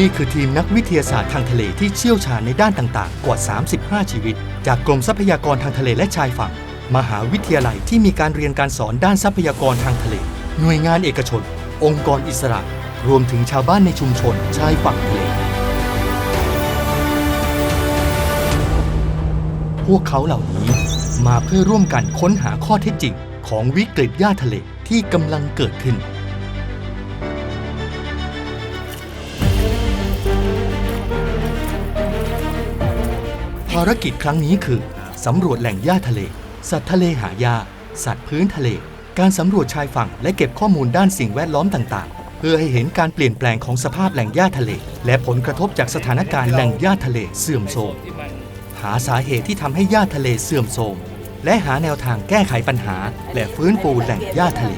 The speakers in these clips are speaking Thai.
นี่คือทีมนักวิทยาศาสตร์ทางทะเลที่เชี่ยวชาญในด้านต่างๆ กว่า 35 ชีวิต จากกรมทรัพยากรทางทะเลและชายฝั่ง มหาวิทยาลัยที่มีการเรียนการสอนด้านทรัพยากรทางทะเล หน่วยงานเอกชน องค์กรอิสระ รวมถึงชาวบ้านในชุมชนชายฝั่งทะเล พวกเขาเหล่านี้มาเพื่อร่วมกันค้นหาข้อเท็จจริง ของวิกฤตหญ้าทะเลที่กำลังเกิดขึ้น ภารกิจครั้งนี้คือ สำรวจแหล่งหญ้าทะเล สัตว์ทะเลหายากสัตว์พื้นทะเล การสำรวจชายฝั่งและเก็บข้อมูลด้านสิ่งแวดล้อมต่างๆ เพื่อให้เห็นการเปลี่ยนแปลงของสภาพแหล่งหญ้าทะเล และผลกระทบจากสถานการณ์แหล่งหญ้าทะเลเสื่อมโทรมหาสาเหตุที่ทำให้หญ้าทะเลเสื่อมโทรมและหาแนวทางแก้ไขปัญหา และฟื้นฟูแหล่งหญ้าทะเล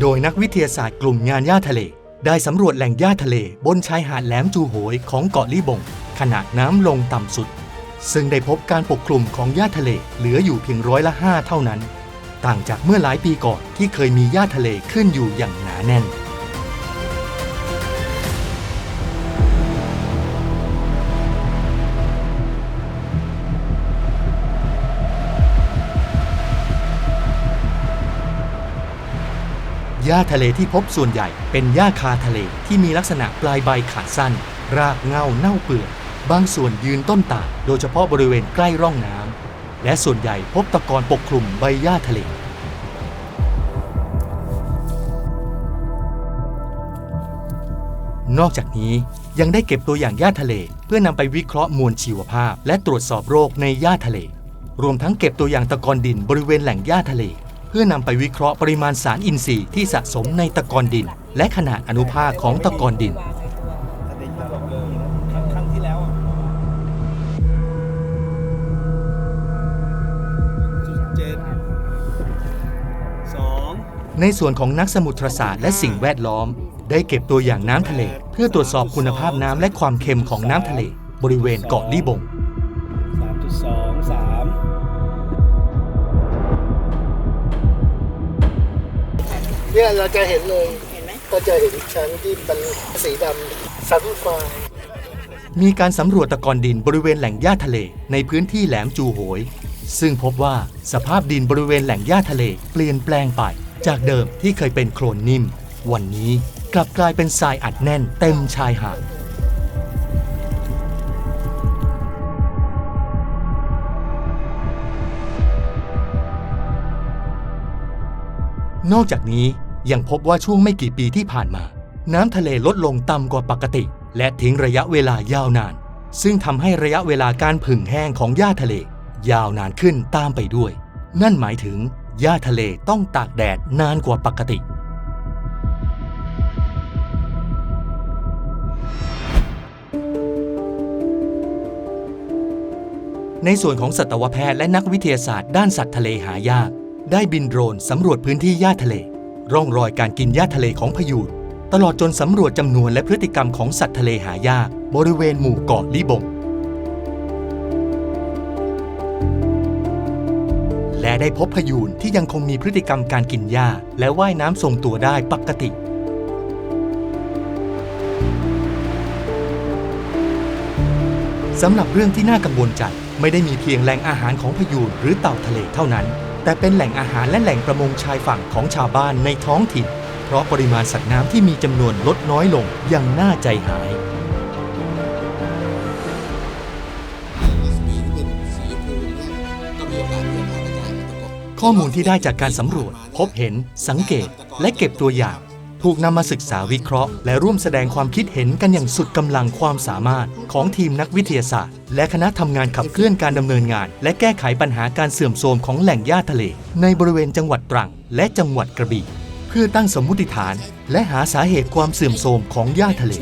โดยนักวิทยาศาสตร์กลุ่มงานหญ้าทะเล ได้สำรวจแหล่งหญ้าทะเลบนชายหาดแหลมจูโหยของเกาะลี่บง ขณะน้ำลงต่ำสุด ซึ่งได้พบการปกคลุมของหญ้าทะเลเหลืออยู่เพียงร้อยละ5เท่านั้น ต่างจากเมื่อหลายปีก่อนที่เคยมีหญ้าทะเลขึ้นอยู่อย่างหนาแน่น หญ้าทะเลที่พบส่วนใหญ่เป็นหญ้าคาทะเลที่มีลักษณะปลายใบขาดสั้น รากเงาเน่าเปื่อยบางส่วนยืนต้นตาลโดยเฉพาะบริเวณใกล้ร่องน้ำและส่วนใหญ่พบตะกอนปกคลุมใบหญ้าทะเลนอกจากนี้ยังได้เก็บตัวอย่างหญ้าทะเล เพื่อนำไปวิเคราะห์มวลชีวภาพ และตรวจสอบโรคในหญ้าทะเล รวมทั้งเก็บตัวอย่างตะกอนดินบริเวณแหล่งหญ้าทะเล พื่อนำไปวิเคราะห์ปริมาณสารอินทรีย์ที่สะสมในตะกอนดิน และขนาดอนุภาคของตะกอนดิน ในส่วนของนักสมุทรศาสตร์และสิ่งแวดล้อม ได้เก็บตัวอย่างน้ำทะเล เพื่อตรวจสอบคุณภาพน้ำและความเค็มของน้ำทะเล บริเวณเกาะลี่บง3.2 เนี่ยเราจะเห็นเลยก็จะเห็นชั้นที่เป็นสีดำซันไฟมีการสำรวจตะกอนดินบริเวณแหล่งหญ้าทะเลในพื้นที่แหลมจูโหย ซึ่งพบว่าสภาพดินบริเวณแหล่งหญ้าทะเลเปลี่ยนแปลงไป จากเดิมที่เคยเป็นโคลนนิ่ม วันนี้กลับกลายเป็นทรายอัดแน่นเต็มชายหาดนอกจากนี้ ยังพบว่าช่วงไม่กี่ปีที่ผ่านมา น้ำทะเลลดลงต่ำกว่าปกติ และทิ้งระยะเวลายาวนาน ซึ่งทำให้ระยะเวลาการผึ่งแห้งของหญ้าทะเล ยาวนานขึ้นตามไปด้วย นั่นหมายถึงหญ้าทะเลต้องตากแดดนานกว่าปกติ ในส่วนของสัตวแพทย์และนักวิทยาศาสตร์ด้านสัตว์ทะเลหายาก ได้บินโดรนสำรวจพื้นที่หญ้าทะเล ร่องรอยการกินหญ้าทะเลของพยูนตลอดจนสำรวจจำนวนและพฤติกรรมของสัตว์ทะเลหายากบริเวณหมู่เกาะลิบง และได้พบพยูนที่ยังคงมีพฤติกรรมการกินหญ้าและว่ายน้ำทรงตัวได้ปกติสำหรับเรื่องที่น่ากังวลใจไม่ได้มีเพียงแหล่งอาหารของพยูนหรือเต่าทะเลเท่านั้น แต่เป็นแหล่งอาหารและแหล่งประมงชายฝั่งของชาวบ้านในท้องถิ่น เพราะปริมาณสัตว์น้ำที่มีจำนวนลดน้อยลงอย่างน่าใจหาย ข้อมูลที่ได้จากการสำรวจ พบเห็น สังเกต และเก็บตัวอย่าง ถูกนำมาศึกษาวิเคราะห์ และร่วมแสดงความคิดเห็นกันอย่างสุดกำลังความสามารถ ของทีมนักวิทยาศาสตร์ และคณะทำงานขับเคลื่อนการดำเนินงาน และแก้ไขปัญหาการเสื่อมโทรมของแหล่งหญ้าทะเล ในบริเวณจังหวัดตรัง และจังหวัดกระบี่เพื่อตั้งสมมติฐาน และหาสาเหตุความเสื่อมโทรมของหญ้าทะเล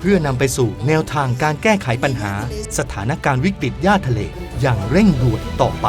เพื่อนำไปสู่แนวทางการแก้ไขปัญหา สถานการณ์วิกฤตหญ้าทะเล อย่างเร่งด่วนต่อไป